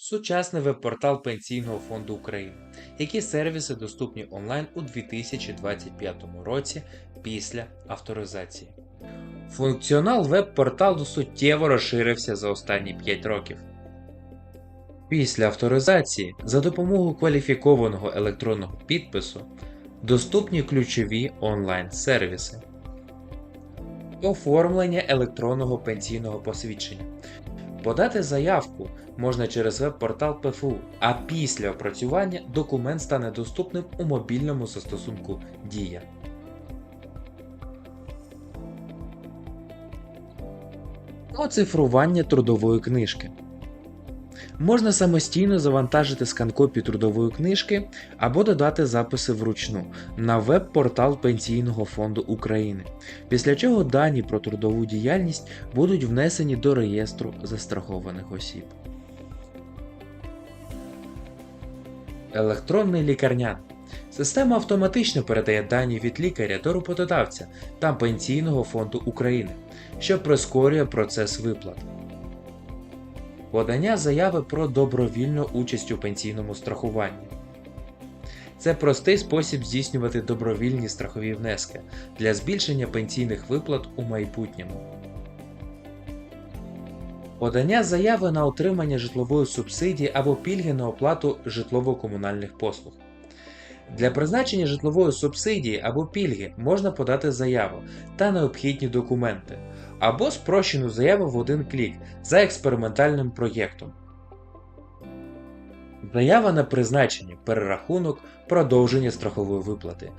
сучасний веб-портал Пенсійного фонду України, які сервіси доступні онлайн у 2025 році після авторизації. Функціонал веб-порталу суттєво розширився за останні 5 років. Після авторизації за допомогою кваліфікованого електронного підпису доступні ключові онлайн-сервіси. Оформлення електронного пенсійного посвідчення. Подати заявку можна через веб-портал ПФУ, а після опрацювання документ стане доступним у мобільному застосунку Дія. Оцифрування трудової книжки. Можна самостійно завантажити скан-копію трудової книжки або додати записи вручну на веб-портал Пенсійного фонду України, після чого дані про трудову діяльність будуть внесені до реєстру застрахованих осіб. Електронний лікарнян. Система автоматично передає дані від лікаря до роботодавця та Пенсійного фонду України, що прискорює процес виплат. Подання заяви про добровільну участь у пенсійному страхуванні. Це простий спосіб здійснювати добровільні страхові внески для збільшення пенсійних виплат у майбутньому. Подання заяви на отримання житлової субсидії або пільги на оплату житлово-комунальних послуг. Для призначення житлової субсидії або пільги можна подати заяву та необхідні документи, або спрощену заяву в один клік за експериментальним проєктом. Заява на призначення, перерахунок, продовження страхової виплати.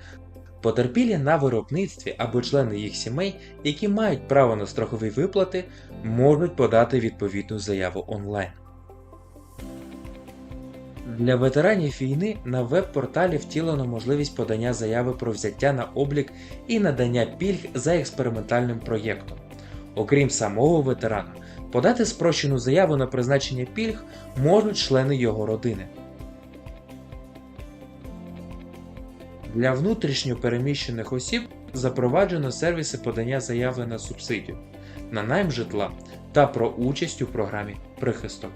Потерпілі на виробництві або члени їх сімей, які мають право на страхові виплати, можуть подати відповідну заяву онлайн. Для ветеранів війни на веб-порталі втілено можливість подання заяви про взяття на облік і надання пільг за експериментальним проєктом. Окрім самого ветерана, подати спрощену заяву на призначення пільг можуть члени його родини. Для внутрішньо переміщених осіб запроваджено сервіси подання заяви на субсидію, на найм житла та про участь у програмі Прихисток.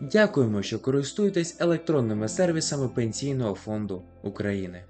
Дякуємо, що користуєтесь електронними сервісами Пенсійного фонду України.